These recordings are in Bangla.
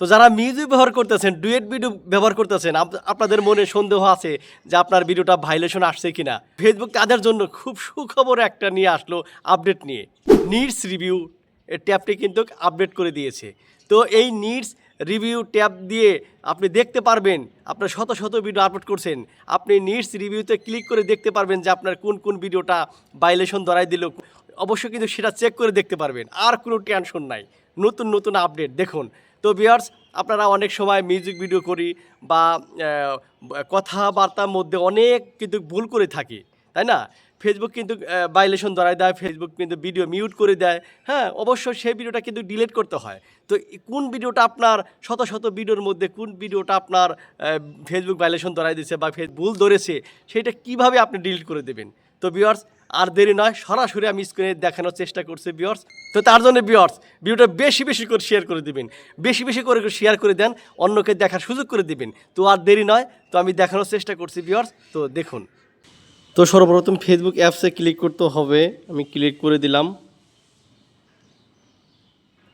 তো যারা মিউজিক ব্যবহার করতেছেন, ডুয়েট ভিডিও ব্যবহার করতেছেন আপনাদের মনে সন্দেহ আছে যে আপনার ভিডিওটা ভাইলেশন আসছে কিনা? ফেসবুক তাদের জন্য খুব সুখবর একটা নিয়ে আসলো আপডেট নিয়ে। নিডস রিভিউ ট্যাবটি কিন্তু আপডেট করে দিয়েছে। তো এই নিডস রিভিউ ট্যাব দিয়ে আপনি দেখতে পারবেন, আপনার শত শত ভিডিও আপলোড করছেন। আপনি নিডস রিভিউতে ক্লিক করে দেখতে পারবেন যে আপনার কোন কোন ভিডিওটা ভাইলেশন ধরাই দিল। অবশ্যই কিন্তু সেটা চেক করে দেখতে পারবেন, আর কোনো টেনশন নাই। নতুন নতুন আপডেট, দেখুন। তো বিয়ার্স আপনারা অনেক সময় মিউজিক ভিডিও করি বা কথাবার্তার মধ্যে অনেক কিন্তু ভুল করে থাকি, তাই না? ফেসবুক কিন্তু ভাইলেশন ধরায় দেয় ফেসবুক কিন্তু ভিডিও মিউট করে দেয় হ্যাঁ? অবশ্যই সেই ভিডিওটা কিন্তু ডিলিট করতে হয়। তো কোন ভিডিওটা আপনার, শত শত ভিডিওর মধ্যে কোন ভিডিওটা আপনার ফেসবুক ভাইলেশন ধরাই দিয়েছে বা ভুল ধরেছে, সেটা কীভাবে আপনি ডিলিট করে দেবেন? তো বিয়ার্স আর দেরি নয়, সরাসরি আমি স্ক্রিনে দেখানোর চেষ্টা করছি বিয়ার্স তো তার জন্য বিয়ার্স ভিডিওটা বেশি বেশি করে শেয়ার করে দিবেন। বেশি বেশি করে শেয়ার করে দেন, অন্যকে দেখার সুযোগ করে দিবেন। তো আর দেরি নয়, তো আমি দেখানোর চেষ্টা করছি বিয়ার্স তো দেখুন। তো সর্বপ্রথম ফেসবুক অ্যাপসে ক্লিক করতে হবে। আমি ক্লিক করে দিলাম।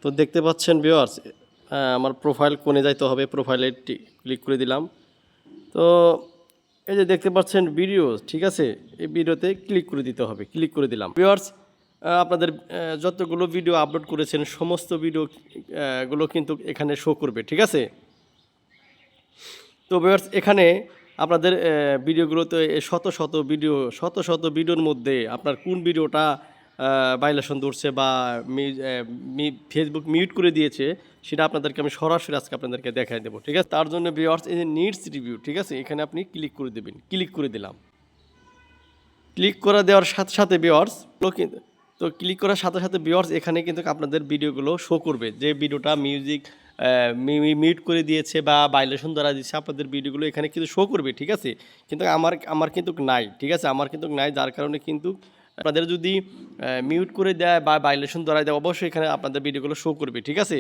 তো দেখতে পাচ্ছেন ভিউয়ার্স আমার প্রোফাইল কোণে যাইতে হবে। প্রোফাইলে ক্লিক করে দিলাম। তো এই যে দেখতে পাচ্ছেন ভিডিও ঠিক আছে? এই ভিডিওতে ক্লিক করে দিতে হবে ক্লিক করে দিলাম। ভিওয়ার্স আপনাদের যতগুলো ভিডিও আপলোড করেছেন, সমস্ত ভিডিও গুলো কিন্তু এখানে শো করবে, ঠিক আছে? তো ভিওয়ার্স এখানে আপনাদের ভিডিওগুলোতে শত শত ভিডিও শত শত ভিডিওর মধ্যে আপনার কোন ভিডিওটা ভাইলেশন ধরছে বা ফেসবুক মিউট করে দিয়েছে, সেটা আপনাদেরকে আমি সরাসরি আজকে আপনাদেরকে দেখাই দেবো, ঠিক আছে? তার জন্য ভিউয়ার্স এই যে নিডস রিভিউ ঠিক আছে? এখানে আপনি ক্লিক করে দেবেন ক্লিক করে দিলাম। ক্লিক করে দেওয়ার সাথে সাথে ভিওয়ার্স তো ক্লিক করার সাথে সাথে ভিওয়ার্স এখানে কিন্তু আপনাদের ভিডিওগুলো শো করবে, যে ভিডিওটা মিউজিক মিউট করে দিয়েছে বা ভাইলেশন ধরা দিচ্ছে আপনাদের ভিডিওগুলো এখানে কিন্তু শো করবে, ঠিক আছে? কিন্তু আমার আমার কিন্তু নাই, ঠিক আছে? আমার কিন্তু নাই, যার কারণে কিন্তু আপনাদের যদি মিউট করে দেয় বা ভাইলেশন ধরা দেয়, অবশ্যই এখানে আপনাদের ভিডিওগুলো শো করবে, ঠিক আছে?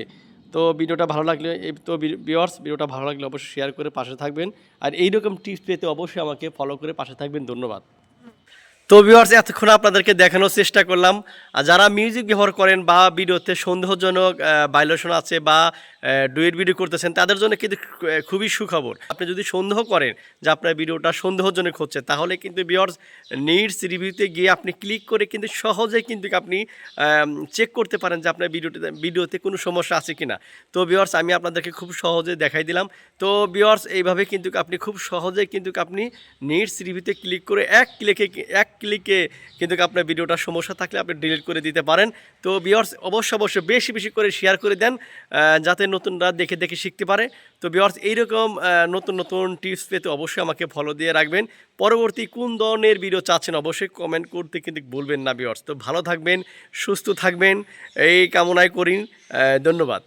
তো ভিডিওটা ভালো লাগলে তো ভিওয়ার্স ভিডিওটা ভালো লাগলে অবশ্যই শেয়ার করে পাশে থাকবেন। আর এইরকম টিপস পেতে অবশ্যই আমাকে ফলো করে পাশে থাকবেন। ধন্যবাদ। তো ভিউয়ার্স এতক্ষণ আপনাদেরকে দেখানোর চেষ্টা করলাম। আর যারা মিউজিক ব্যবহার করেন বা ভিডিওতে সন্দেহজনক ভাইলেশন আছে বা ডুয়েট ভিডিও করতেছেন, তাদের জন্য কিন্তু খুবই সুখবর। আপনি যদি সন্দেহ করেন যে আপনার ভিডিওটা সন্দেহজনক হচ্ছে, তাহলে কিন্তু ভিউয়ার্স নিডস রিভিউতে গিয়ে আপনি ক্লিক করে কিন্তু সহজে কিন্তু আপনি চেক করতে পারেন যে আপনার ভিডিওতে ভিডিওতে কোনো সমস্যা আছে কি না তো ভিউয়ার্স আমি আপনাদেরকে খুব সহজে দেখাই দিলাম। তো ভিউয়ার্স এইভাবে কিন্তু আপনি খুব সহজে কিন্তু আপনি নিডস রিভিউতে ক্লিক করে এক ক্লিকে এক ক্লিকে কিন্তু আপনার ভিডিওটা সমস্যা থাকলে আপনি ডিলিট করে দিতে পারেন। তো ভিউয়ার্স অবশ্য অবশ্যই বেশি বেশি করে শেয়ার করে দেন যাতে নতুনরা দেখে দেখে শিখতে পারে। তো ভিউয়ার্স এইরকম নতুন নতুন টিপস পেতে অবশ্যই আমাকে ফলো দিয়ে রাখবেন। পরবর্তী কোন ধরনের ভিডিও চাচ্ছেন অবশ্যই কমেন্ট করতে কিন্তু বলবেন না ভিউয়ার্স তো ভালো থাকবেন, সুস্থ থাকবেন, এই কামনায় করি। ধন্যবাদ।